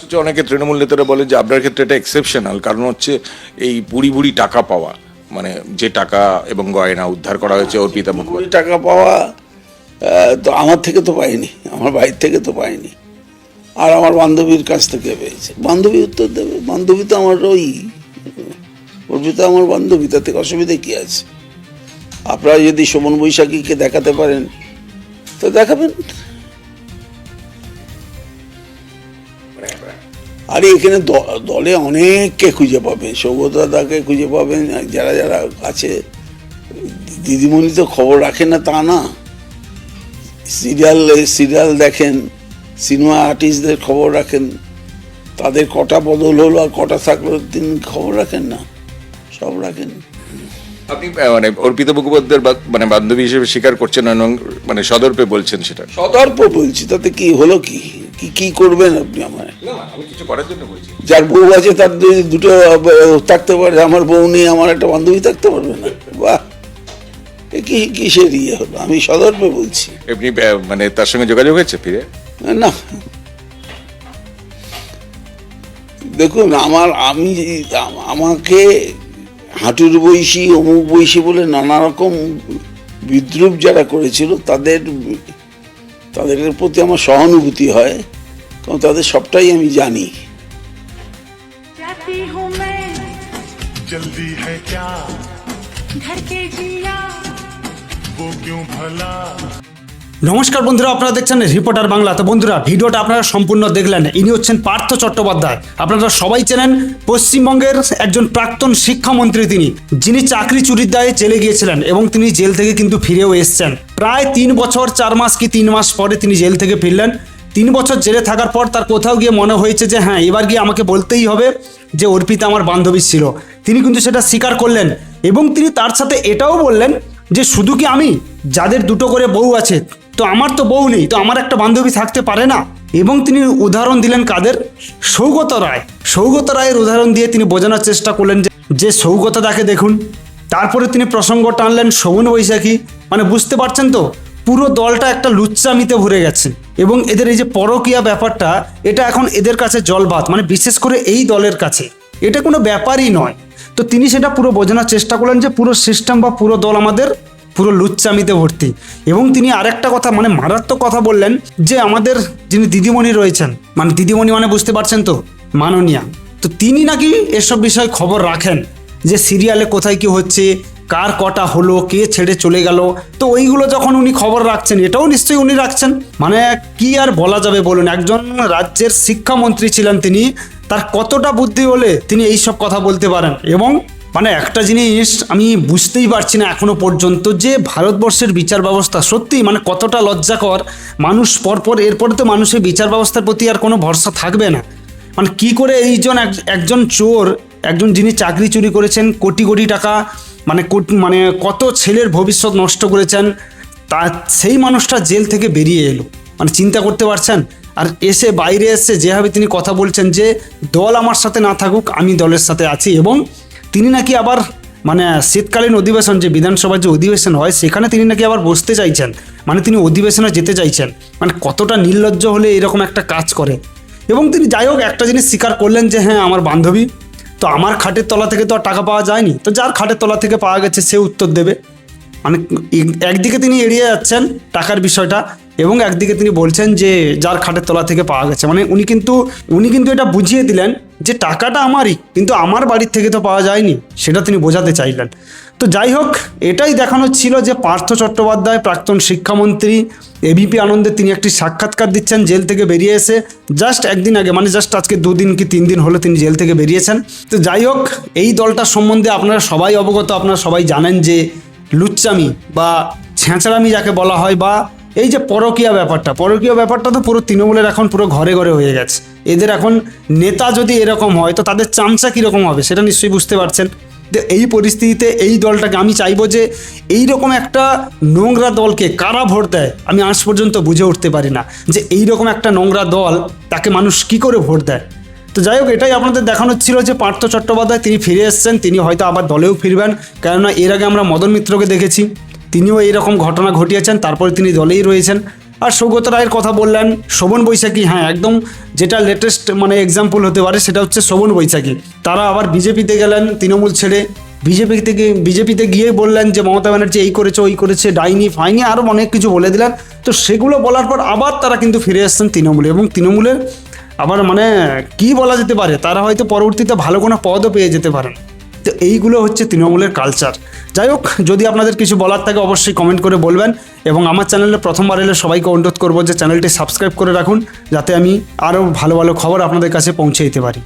হচ্ছে অনেকে তৃণমূল নেতারা বলে যে আপনার ক্ষেত্রে এটা এক্সেপশনাল কারণ হচ্ছে এই বুড়ি বুড়ি টাকা পাওয়া মানে যে টাকা এবং গয়না উদ্ধার করা হয়েছে অর্পিতা মুখোপাধ্যায় টাকা পাওয়া তো আমার থেকে তো পাইনি আমার বাড়ির থেকে তো পাইনি আর আমার বান্ধবীর কাছ থেকে পেয়েছে। বান্ধবী উত্তর দেবে বান্ধবী তো আমার ওই অর্পিতা আমার বান্ধবী তাতে অসুবিধা কী আছে? আপনারা যদি শোভন বৈশাখীকে দেখাতে পারেন তো দেখাবেন। আর এখানে দ- দলে অনেককে খুঁজে পাবেন সৌগতদাকে খুঁজে পাবেন যারা যারা আছে। দিদিমণি তো খবর রাখেন না তা না। সিরিয়াল সিরিয়াল দেখেন সিনেমা আর্টিস্টদের খবর রাখেন। তাদের কটা বদল হলো আর কটা থাকল তিনি খবর রাখেন না। সব রাখেন। আপনি মানে অর্পিতা মুখোপাধ্যায়ের মানে বান্ধবী হিসেবে স্বীকার করছেন এবং মানে সদর্পে বলছেন সেটা? সদর্প বলছি তাতে কি হলো কি? কি কি করবেন আপনি আমার না আমি কিছু করার জন্য বলছি। যার বউ আছে তার দুটো থাকতে পারে আমার বউ নিয়ে আমার একটা বান্ধবী থাকতে পারবে না। বাহ! কি কিসের ইয়ে হলো? আমি সদর্পে বলছি। এমনি মানে তার সঙ্গে যোগাযোগ হয়েছে ফিরে? না। দেখুন আমার আমি আমাকে হাঁটুর বৈশি অমুক বৈশি বলে নানা রকম বিদ্রুপ যারা করেছিল তাদের তাদের প্রতি আমার সহানুভূতি হয়। তাদের সবটাই আমি জানি। নমস্কার বন্ধুরা আপনারা দেখছেন রিপোর্টার বাংলা তো বন্ধুরা ভিডিওটা আপনারা সম্পূর্ণ দেখলেন। ইনি হচ্ছেন পার্থ চট্টোপাধ্যায়। আপনারা সবাই চেনেন পশ্চিমবঙ্গের একজন প্রাক্তন শিক্ষামন্ত্রী তিনি যিনি চাকরি চুরির দায়ে জেলে গিয়েছিলেন এবং তিনি জেল থেকে কিন্তু ফিরেও এসছেন। প্রায় তিন বছর চার মাস কি তিন মাস পরে তিনি জেল থেকে ফিরলেন। তিন বছর জেলে থাকার পর তার কোথাও গিয়ে মনে হয়েছে যে হ্যাঁ এবার গিয়ে আমাকে বলতেই হবে যে অর্পিতা আমার বান্ধবী ছিল। তিনি কিন্তু সেটা স্বীকার করলেন এবং তিনি তার সাথে এটাও বললেন যে শুধু কি আমি? যাদের দুটো করে বউ আছে, তো আমার তো বউ নেই, তো আমার একটা বান্ধবী থাকতে পারে না। এবং তিনি উদাহরণ দিলেন কাদের? সৌগত রায়। সৌগত রায়ের উদাহরণ দিয়ে তিনি বোঝানোর চেষ্টা করলেন যে যে সৌগতদাকে দেখুন। তারপরে তিনি প্রসঙ্গ টানলেন শোভন বৈশাখী। মানে বুঝতে পারছেন তো, পুরো দলটা একটা লুচ্চামিতে ভরে গেছে। এবং এদের এই যে পরকীয়া ব্যাপারটা, এটা এখন এদের কাছে জলভাত মানে বিশেষ করে এই দলের কাছে। এটা কোনো ব্যাপারই নয়। তো তিনি সেটা পুরো বোঝানোর চেষ্টা করলেন যে পুরো সিস্টেম বা পুরো দল আমাদের পুরো লুচ্চামিতে ভর্তি। এবং তিনি আরেকটা কথা মানে মারাত্মক কথা বললেন যে আমাদের যিনি দিদিমণি রয়েছেন মানে দিদিমণি মানে বুঝতে পারছেন তো, মাননীয়া। তো তিনি নাকি এসব বিষয়ে খবর রাখেন যে সিরিয়ালে কোথায় কি হচ্ছে কার কটা হলো, কে ছেড়ে চলে গেল? তো ওইগুলো যখন উনি খবর রাখছেন, এটাও নিশ্চয়ই উনি রাখছেন। মানে কি আর বলা যাবে বলুন? একজন রাজ্যের শিক্ষামন্ত্রী ছিলেন তিনি, তার কতটা বুদ্ধি হলে তিনি এই সব কথা বলতে পারেন? এবং মানে একটা জিনিস আমি বুঝতেই পারছি না এখনও পর্যন্ত যে ভারতবর্ষের বিচার ব্যবস্থা সত্যি মানে কতটা লজ্জাকর। মানুষ পরপর, এরপরে তো মানুষের বিচার ব্যবস্থার প্রতি আর কোনো ভরসা থাকবে না। মানে কি করে এইজন এক- একজন চোর, একজন যিনি চাকরি চুরি করেছেন কোটি কোটি টাকা মানে মানে কত ছেলের ভবিষ্যৎ নষ্ট করেছেন, তা সেই মানুষটা জেল থেকে বেরিয়ে এলো। মানে চিন্তা করতে পারছেন? আর এসে বাইরে এসে যেভাবে তিনি কথা বলছেন যে, দল আমার সাথে না থাকুক, আমি দলের সাথে আছি এবং তিনি নাকি আবার মানে শীতকালীন অধিবেশন, যে বিধানসভার যে অধিবেশন হয়, সেখানে তিনি নাকি আবার বসতে চাইছেন। মানে তিনি অধিবেশনে যেতে চাইছেন। মানে কতটা নির্লজ্জ হলে এরকম একটা কাজ করে। এবং তিনি যাই হোক, একটা জিনিস স্বীকার করলেন যে হ্যাঁ আমার বান্ধবী তো আমার খাটের তলা থেকে তো আর টাকা পাওয়া যায়নি। তো যার খাটের তলা থেকে পাওয়া গেছে, সে উত্তর দেবে। মানে একদিকে তিনি এড়িয়ে যাচ্ছেন টাকার বিষয়টা এবং একদিকে তিনি বলছেন যে, যার খাটের তলা থেকে পাওয়া গেছে। মানে উনি কিন্তু উনি কিন্তু এটা বুঝিয়ে দিলেন যে, টাকাটা আমারই, কিন্তু আমার বাড়ির থেকে তো পাওয়া যায়নি। সেটা তিনি বোঝাতে চাইলেন। তো যাই হোক, এটাই দেখানো ছিল যে, পার্থ চট্টোপাধ্যায়, প্রাক্তন শিক্ষামন্ত্রী এবিপি আনন্দে তিনি একটি সাক্ষাৎকার দিচ্ছেন জেল থেকে বেরিয়ে এসে। জাস্ট একদিন আগে মানে জাস্ট আজকে দুদিন কি তিন দিন হলো তিনি জেল থেকে বেরিয়েছেন। তো যাই হোক, এই দলটার সম্বন্ধে আপনারা সবাই অবগত, আপনারা সবাই জানেন যে, লুচ্চামি বা ছেঁচড়ামি যাকে বলা হয় বা এই যে পরকীয়া ব্যাপারটা পরকীয়া ব্যাপারটা তো পুরো তৃণমূলের এখন পুরো ঘরে ঘরে হয়ে গেছে। এদের এখন নেতা যদি এরকম হয়, তো তাদের চামচা কীরকম হবে সেটা নিশ্চয়ই বুঝতে পারছেন। এই পরিস্থিতিতে এই দলটাকে আমি চাইব যে এই রকম একটা নোংরা দলকে কারা ভোট দেয়, আমি আজ পর্যন্ত বুঝে উঠতে পারি না যে এই রকম একটা নোংরা দল তাকে মানুষ কি করে ভোট দেয়। তো যাই হোক, এটাই আপনাদের দেখানো ছিল যে পার্থ চট্টোপাধ্যায় তিনি ফিরে এসেছেন, তিনি হয়তো আবার দলেও ফিরবেন। কেননা এর আগে আমরা মদন মিত্রকে দেখেছি। তিনিও এইরকম ঘটনা ঘটিয়েছেন, তারপরে তিনি দলেই রয়েছেন। আর সৌগত রায়ের কথা বললেন, শোভন বৈশাখী হ্যাঁ একদম যেটা লেটেস্ট মানে এক্সাম্পল হতে পারে সেটা হচ্ছে শোভন বৈশাখী। তারা আবার বিজেপিতে গেলেন তৃণমূল ছেড়ে। বিজেপি থেকে বিজেপিতে গিয়ে বললেন যে মমতা ব্যানার্জি এই করেছে, ওই করেছে, ডাইনি, ফাইনি আরও অনেক কিছু বলে দিলেন। তো সেগুলো বলার পর আবার তারা কিন্তু ফিরে আসছেন তৃণমূলে এবং তৃণমূলে আবার মানে কি বলা যেতে পারে, তারা হয়তো পরবর্তীতে ভালো কোনো পদও পেয়ে যেতে পারেন। তো এইগুলো হচ্ছে তৃণমূলের কালচার যাই হোক, যদি আপনাদের কিছু বলার থাকে অবশ্যই কমেন্ট করে বলবেন এবং আমার চ্যানেলে প্রথমবার এলে সবাইকে অনুরোধ করব যে চ্যানেলটি সাবস্ক্রাইব করে রাখুন, যাতে আমি আরও ভালো ভালো খবর আপনাদের কাছে পৌঁছে দিতে পারি।